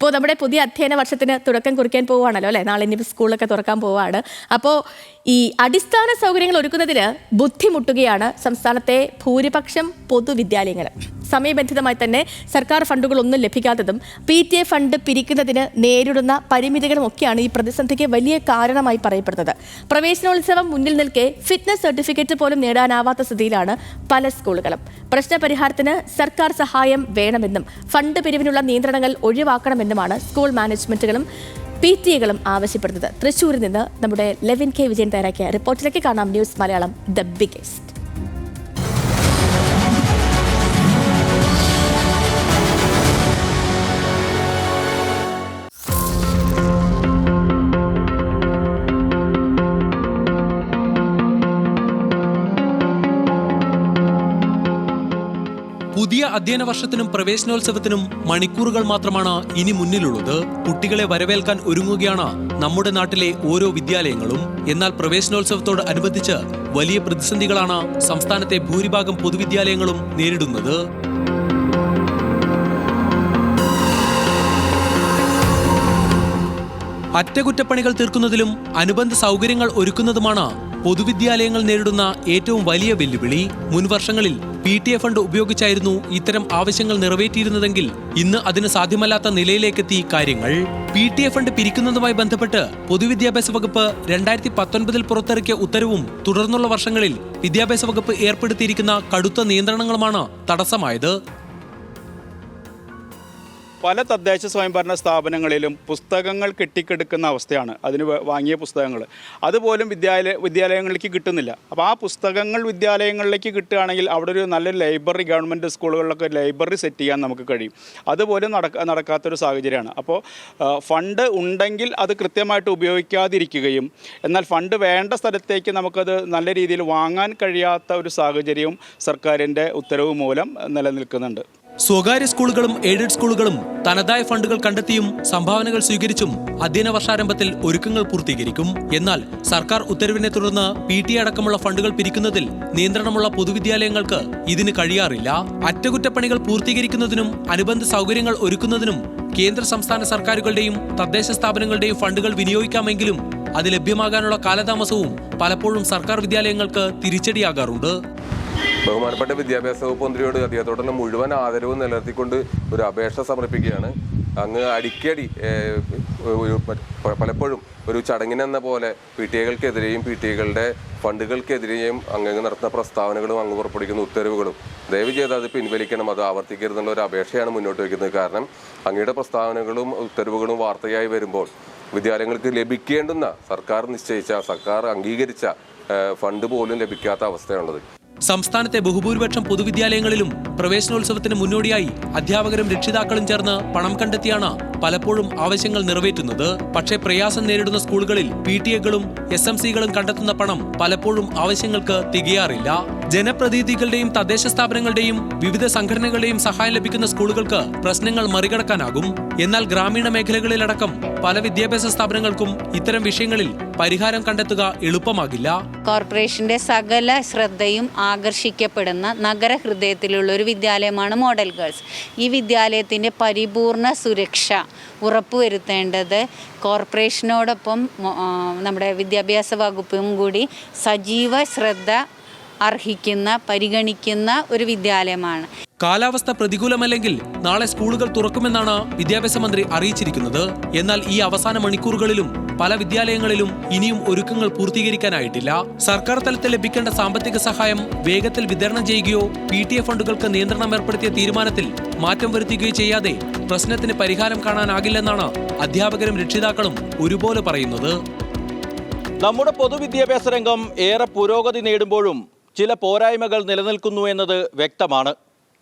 ഇപ്പോൾ നമ്മുടെ പുതിയ അധ്യയന വർഷത്തിന് തുടക്കം കുറിക്കാൻ പോവുകയാണല്ലോ അല്ലേ? നാളെ ഇനിയിപ്പോൾ സ്കൂളൊക്കെ തുറക്കാൻ പോവുകയാണ് അപ്പോൾ ഈ അടിസ്ഥാന സൗകര്യങ്ങൾ ഒരുക്കുന്നതിന് ബുദ്ധിമുട്ടുകയാണ് സംസ്ഥാനത്തെ ഭൂരിപക്ഷം പൊതുവിദ്യാലയങ്ങൾ. സമയബന്ധിതമായി തന്നെ സർക്കാർ ഫണ്ടുകളൊന്നും ലഭിക്കാത്തതും പി ടി എ ഫണ്ട് പിരിക്കുന്നതിന് നേരിടുന്ന പരിമിതികളും ഒക്കെയാണ് ഈ പ്രതിസന്ധിക്ക് വലിയ കാരണമായി പറയപ്പെടുന്നത്. പ്രവേശനോത്സവം മുന്നിൽ നിൽക്കെ ഫിറ്റ്നസ് സർട്ടിഫിക്കറ്റ് പോലും നേടാനാവാത്ത സ്ഥിതിയിലാണ് പല സ്കൂളുകളും. പ്രശ്നപരിഹാരത്തിന് സർക്കാർ സഹായം വേണമെന്നും ഫണ്ട് പിരിവിനുള്ള നിയന്ത്രണങ്ങൾ ഒഴിവാക്കണമെന്നുമാണ് സ്കൂൾ മാനേജ്മെന്റുകളും പി ടി എകളും ആവശ്യപ്പെടുന്നത്. തൃശ്ശൂരിൽ നിന്ന് നമ്മുടെ ലെവിൻ കെ. വിജയൻ തയ്യാറാക്കിയ റിപ്പോർട്ടിലേക്ക് കാണാം ന്യൂസ് മലയാളം ദ ബിഗസ്റ്റ്. പുതിയ അധ്യയന വർഷത്തിനും പ്രവേശനോത്സവത്തിനും മണിക്കൂറുകൾ മാത്രമാണ് ഇനി മുന്നിലുള്ളത്. കുട്ടികളെ വരവേൽക്കാൻ ഒരുങ്ങുകയാണ് നമ്മുടെ നാട്ടിലെ ഓരോ വിദ്യാലയങ്ങളും. എന്നാൽ പ്രവേശനോത്സവത്തോട് അനുബന്ധിച്ച് വലിയ പ്രതിസന്ധികളാണ് സംസ്ഥാനത്തെ ഭൂരിഭാഗം പൊതുവിദ്യാലയങ്ങളും നേരിടുന്നത്. അറ്റകുറ്റപ്പണികൾ തീർക്കുന്നതിലും അനുബന്ധ സൗകര്യങ്ങൾ ഒരുക്കുന്നതുമാണ് പൊതുവിദ്യാലയങ്ങൾ നേരിടുന്ന ഏറ്റവും വലിയ വെല്ലുവിളി മുൻവർഷങ്ങളിൽ പി ടി എ ഫണ്ട് ഉപയോഗിച്ചായിരുന്നു ഇത്തരം ആവശ്യങ്ങൾ നിറവേറ്റിയിരുന്നതെങ്കിൽ ഇന്ന് അതിന് സാധ്യമല്ലാത്ത നിലയിലേക്കെത്തി കാര്യങ്ങൾ. പി ടി എ ഫണ്ട് പിരിക്കുന്നതുമായി ബന്ധപ്പെട്ട് പൊതുവിദ്യാഭ്യാസ വകുപ്പ് രണ്ടായിരത്തി പത്തൊൻപതിൽ പുറത്തിറക്കിയ ഉത്തരവും തുടർന്നുള്ള വർഷങ്ങളിൽ വിദ്യാഭ്യാസ വകുപ്പ് ഏർപ്പെടുത്തിയിരിക്കുന്ന കടുത്ത നിയന്ത്രണങ്ങളുമാണ് തടസ്സമായത്. പല തദ്ദേശ സ്വയംഭരണ സ്ഥാപനങ്ങളിലും പുസ്തകങ്ങൾ കെട്ടിക്കെടുക്കുന്ന അവസ്ഥയാണ്. അതിന് വാങ്ങിയ പുസ്തകങ്ങൾ. അതുപോലും വിദ്യാലയ വിദ്യാലയങ്ങളിലേക്ക് കിട്ടുന്നില്ല. അപ്പോൾ ആ പുസ്തകങ്ങൾ വിദ്യാലയങ്ങളിലേക്ക് കിട്ടുകയാണെങ്കിൽ അവിടെ ഒരു നല്ല ലൈബ്രറി ഗവൺമെന്റ് സ്കൂളുകളിലൊക്കെ ലൈബ്രറി സെറ്റ് ചെയ്യാൻ നമുക്ക് കഴിയും. അതുപോലും നടക്ക നടക്കാത്തൊരു സാഹചര്യമാണ്. അപ്പോൾ ഫണ്ട് ഉണ്ടെങ്കിൽ അത് കൃത്യമായിട്ട് ഉപയോഗിക്കാതിരിക്കുകയും എന്നാൽ ഫണ്ട് വേണ്ട സ്ഥലത്തേക്ക് നമുക്കത് നല്ല രീതിയിൽ വാങ്ങാൻ കഴിയാത്ത ഒരു സാഹചര്യവും സർക്കാരിന്റെ ഉത്തരവ് മൂലം നിലനിൽക്കുന്നുണ്ട്. സ്വകാര്യ സ്കൂളുകളും എയ്ഡഡ് സ്കൂളുകളും തനതായ ഫണ്ടുകൾ കണ്ടെത്തിയും സംഭാവനകൾ സ്വീകരിച്ചും അധ്യയന വർഷാരംഭത്തിൽ ഒരുക്കങ്ങൾ പൂർത്തീകരിക്കും. എന്നാൽ സർക്കാർ ഉത്തരവിനെ തുടർന്ന് പി ടി അടക്കമുള്ള ഫണ്ടുകൾ പിരിക്കുന്നതിൽ നിയന്ത്രണമുള്ള പൊതുവിദ്യാലയങ്ങൾക്ക് ഇതിന് കഴിയാറില്ല. അറ്റകുറ്റപ്പണികൾ പൂർത്തീകരിക്കുന്നതിനും അനുബന്ധ സൗകര്യങ്ങൾ ഒരുക്കുന്നതിനും കേന്ദ്ര സംസ്ഥാന സർക്കാരുകളുടെയും തദ്ദേശ സ്ഥാപനങ്ങളുടെയും ഫണ്ടുകൾ വിനിയോഗിക്കാമെങ്കിലും അത് ലഭ്യമാകാനുള്ള കാലതാമസവും പലപ്പോഴും സർക്കാർ വിദ്യാലയങ്ങൾക്ക് തിരിച്ചടിയാകാറുണ്ട്. ബഹുമാനപ്പെട്ട വിദ്യാഭ്യാസ വകുപ്പ് മന്ത്രിയോട് അദ്ദേഹത്തോടുള്ള മുഴുവൻ ആദരവും നിലനിർത്തിക്കൊണ്ട് ഒരു അപേക്ഷ സമർപ്പിക്കുകയാണ്. അങ്ങ് അടിക്കടി പലപ്പോഴും ഒരു ചടങ്ങിനെന്ന പോലെ പി ടി എകൾക്കെതിരെയും പി ടി എകളുടെ ഫണ്ടുകൾക്കെതിരെയും അങ്ങ് നടത്തുന്ന പ്രസ്താവനകളും അങ്ങ് പുറപ്പെടുവിക്കുന്ന ഉത്തരവുകളും ദയവ് ചെയ്ത് അത് പിൻവലിക്കണം അത് ആവർത്തിക്കരുതെന്നുള്ള ഒരു അപേക്ഷയാണ് മുന്നോട്ട് വയ്ക്കുന്നത്. കാരണം അങ്ങയുടെ പ്രസ്താവനകളും ഉത്തരവുകളും വാർത്തയായി വരുമ്പോൾ വിദ്യാലയങ്ങൾക്ക് ലഭിക്കേണ്ടുന്ന സർക്കാർ നിശ്ചയിച്ച സർക്കാർ അംഗീകരിച്ച ഫണ്ട് പോലും ലഭിക്കാത്ത അവസ്ഥയാണുള്ളത്. സംസ്ഥാനത്തെ ബഹുഭൂരിപക്ഷം പൊതുവിദ്യാലയങ്ങളിലും പ്രവേശനോത്സവത്തിന് മുന്നോടിയായി അധ്യാപകരും രക്ഷിതാക്കളും ചേർന്ന് പണം കണ്ടെത്തിയാണ് പലപ്പോഴും ആവശ്യങ്ങൾ നിറവേറ്റുന്നത്. പക്ഷേ പ്രയാസം നേരിടുന്ന സ്കൂളുകളിൽ പി ടി എകളും എസ് എം സികളും കണ്ടെത്തുന്ന പണം പലപ്പോഴും ആവശ്യങ്ങൾക്ക് തികയാറില്ല. ജനപ്രതിനിധികളുടെയും തദ്ദേശ സ്ഥാപനങ്ങളുടെയും വിവിധ സംഘടനകളുടെയും സഹായം ലഭിക്കുന്ന സ്കൂളുകൾക്ക് പ്രശ്നങ്ങൾ മറികടക്കാനാകും. എന്നാൽ ഗ്രാമീണ മേഖലകളിലടക്കം പല വിദ്യാഭ്യാസ സ്ഥാപനങ്ങൾക്കും ഇത്തരം വിഷയങ്ങളിൽ പരിഹാരം കണ്ടെത്തുക എളുപ്പമാകില്ല. കോർപ്പറേഷന്റെ സകല ശ്രദ്ധയും ആകർഷിക്കപ്പെടുന്ന നഗരഹൃദയത്തിലുള്ള ഒരു വിദ്യാലയമാണ് മോഡൽ ഗേൾസ്. ഈ വിദ്യാലയത്തിന്റെ പരിപൂർണ സുരക്ഷ ഉറപ്പുവരുത്തേണ്ടത് കോർപ്പറേഷനോടൊപ്പം നമ്മുടെ വിദ്യാഭ്യാസ വകുപ്പും കൂടി സജീവ ശ്രദ്ധ അർഹിക്കുന്ന പരിഗണിക്കുന്ന ഒരു വിദ്യാലയമാണ്. കാലാവസ്ഥ പ്രതികൂലമല്ലെങ്കിൽ നാളെ സ്കൂളുകൾ തുറക്കുമെന്നാണ് വിദ്യാഭ്യാസ മന്ത്രി അറിയിച്ചിരിക്കുന്നത്. എന്നാൽ ഈ അവസാന മണിക്കൂറുകളിലും പല വിദ്യാലയങ്ങളിലും ഇനിയും ഒരുക്കങ്ങൾ പൂർത്തീകരിക്കാനായിട്ടില്ല. സർക്കാർ തലത്തിൽ ലഭിക്കേണ്ട സാമ്പത്തിക സഹായം വേഗത്തിൽ വിതരണം ചെയ്യുകയോ പി ടി എ ഫണ്ടുകൾക്ക് നിയന്ത്രണം ഏർപ്പെടുത്തിയ തീരുമാനത്തിൽ മാറ്റം വരുത്തുകയോ ചെയ്യാതെ പ്രശ്നത്തിന് പരിഹാരം കാണാനാകില്ലെന്നാണ് അധ്യാപകരും രക്ഷിതാക്കളും ഒരുപോലെ പറയുന്നത്. നമ്മുടെ പൊതുവിദ്യാഭ്യാസ രംഗം ഏറെ പുരോഗതി നേടുമ്പോഴും ചില പോരായ്മകൾ നിലനിൽക്കുന്നു എന്നത് വ്യക്തമാണ്.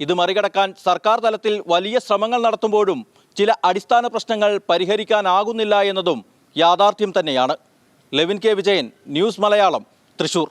ഇത് മറികടക്കാൻ സർക്കാർ തലത്തിൽ വലിയ ശ്രമങ്ങൾ നടത്തുമ്പോഴും ചില അടിസ്ഥാന പ്രശ്നങ്ങൾ പരിഹരിക്കാനാകുന്നില്ല എന്നതും യാഥാർത്ഥ്യം തന്നെയാണ്. ലെവിൻ കെ. വിജയൻ ന്യൂസ് മലയാളം തൃശൂർ.